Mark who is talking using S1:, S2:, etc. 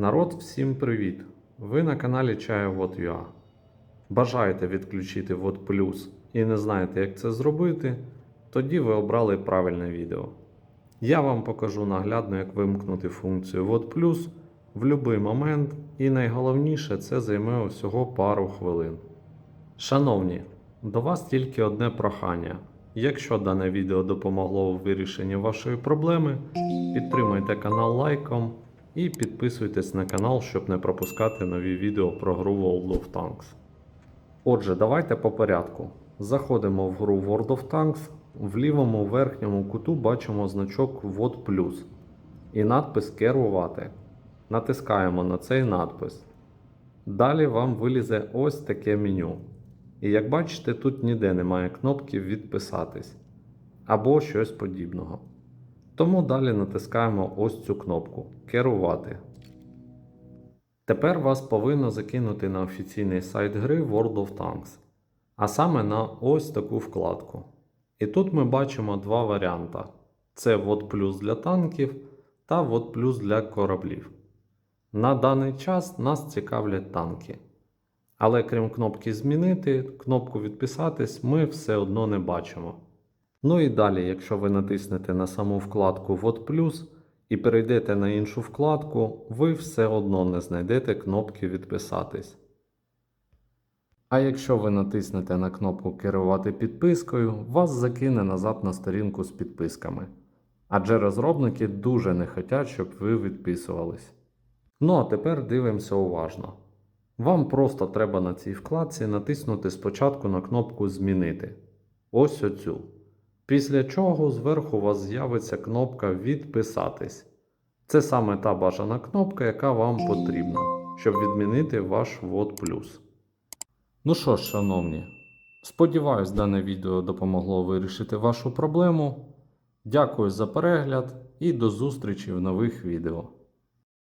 S1: Народ, всім привіт! Ви на каналі Чая.Вод.ua. Бажаєте відключити Вод Плюс і не знаєте, як це зробити? Тоді ви обрали правильне відео. Я вам покажу наглядно, як вимкнути функцію Вод Плюс в будь-який момент, і найголовніше це займе усього пару хвилин. Шановні, до вас тільки одне прохання. Якщо дане відео допомогло у вирішенні вашої проблеми, підтримайте канал лайком і підписуйтесь на канал, щоб не пропускати нові відео про гру World of Tanks. Отже, давайте по порядку. Заходимо в гру World of Tanks. В лівому верхньому куту бачимо значок Вод плюс і надпис Керувати. Натискаємо на цей надпис. Далі вам вилізе ось таке меню. І як бачите, тут ніде немає кнопки Відписатись або щось подібного. Тому далі натискаємо ось цю кнопку Керувати. Тепер вас повинно закинути на офіційний сайт гри World of Tanks, а саме на ось таку вкладку. І тут ми бачимо два варіанти: це Вод плюс для танків та Вод плюс для кораблів. На даний час нас цікавлять танки. Але крім кнопки Змінити, кнопку Відписатись ми все одно не бачимо. Ну і далі, якщо ви натиснете на саму вкладку Вод плюс і перейдете на іншу вкладку, ви все одно не знайдете кнопки Відписатись. А якщо ви натиснете на кнопку Керувати підпискою, вас закине назад на сторінку з підписками. Адже розробники дуже не хочуть, щоб ви відписувались. Ну а тепер дивимося уважно. Вам просто треба на цій вкладці натиснути спочатку на кнопку Змінити. Ось оцю. Після чого зверху у вас з'явиться кнопка Відписатись. Це саме та бажана кнопка, яка вам потрібна, щоб відмінити ваш ввод. Ну що ж, шановні, сподіваюсь, дане відео допомогло вирішити вашу проблему. Дякую за перегляд і до зустрічі в нових відео.